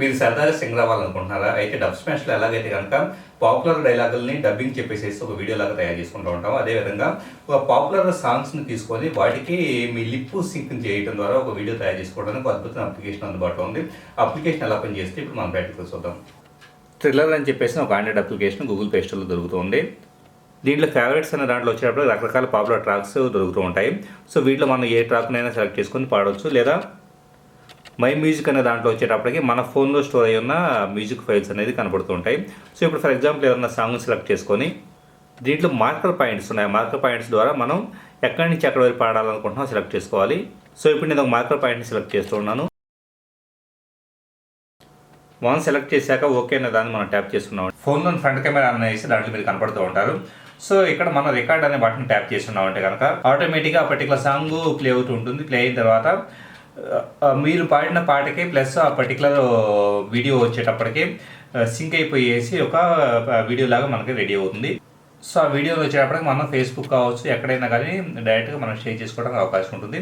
మీరు సరదాగా సింగర్ రావాలనుకుంటున్నారా? అయితే డబ్ స్మాష్లో ఎలాగైతే కనుక పాపులర్ డైలాగుల్ని డబ్బింగ్ చెప్పేసేసి ఒక వీడియో లాగా తయారు చేసుకుంటూ ఉంటాం. అదేవిధంగా ఒక పాపులర్ సాంగ్స్ని తీసుకొని వాటికి మీ లిప్ సింక్ చేయడం ద్వారా ఒక వీడియో తయారు చేసుకోవడానికి ఒక అద్భుతమైన అప్లికేషన్ అందుబాటులో ఉంది. అప్లికేషన్ ఎలా పనిచేస్తే ఇప్పుడు మనం బయటకు చూద్దాం. థ్రిల్లర్ అని చెప్పేసి ఒక ఆండ్రాయిడ్ అప్లికేషన్ గూగుల్ ప్లే స్టోర్లో దొరుకుతుంది. దీంట్లో ఫేవరెట్స్ అనే దాంట్లో వచ్చేటప్పుడు రకరకాల పాపులర్ ట్రాక్స్ దొరుకుతూ ఉంటాయి. సో వీటిలో మనం ఏ ట్రాక్నైనా సెలెక్ట్ చేసుకొని పాడవచ్చు లేదా మై మ్యూజిక్ అనే దాంట్లో వచ్చేటప్పటికి మన ఫోన్లో స్టోర్ అయి ఉన్న మ్యూజిక్ ఫైల్స్ అనేది కనబడుతూ ఉంటాయి. సో ఇప్పుడు ఫర్ ఎగ్జాంపుల్ ఏదైనా సాంగ్ సెలెక్ట్ చేసుకొని దీంట్లో మార్కర్ పాయింట్స్ ఉన్నాయి. మార్కర్ పాయింట్స్ ద్వారా మనం ఎక్కడి నుంచి ఎక్కడి వరకు పాడాలనుకుంటున్నాం సెలెక్ట్ చేసుకోవాలి. సో ఇప్పుడు నేను ఒక మార్కర్ పాయింట్ని సెలెక్ట్ చేస్తున్నాను వన్ సెలెక్ట్ చేశాక ఓకే అనే దాన్ని మనం ట్యాప్ చేస్తున్నాం ఫోన్లో ఫ్రంట్ కెమెరా అనేసి దాంట్లో మీరు కనపడుతూ ఉంటారు. సో ఇక్కడ మనం రికార్డ్ అనే బటన్ ట్యాప్ చేస్తున్నాం అంటే కనుక ఆటోమేటిక్గా ఆ పర్టికులర్ సాంగ్ ప్లే అవుతూ ఉంటుంది. ప్లే అయిన తర్వాత మీరు పాడిన పాటకి ప్లస్ ఆ పర్టికులర్ వీడియో వచ్చేటప్పటికి సింక్ అయిపోయేసి ఒక వీడియో లాగా మనకి రెడీ అవుతుంది. సో ఆ వీడియోలు వచ్చేటప్పటికి మనం ఫేస్బుక్ కావచ్చు ఎక్కడైనా కానీ డైరెక్ట్గా మనం షేర్ చేసుకోవడానికి అవకాశం ఉంటుంది.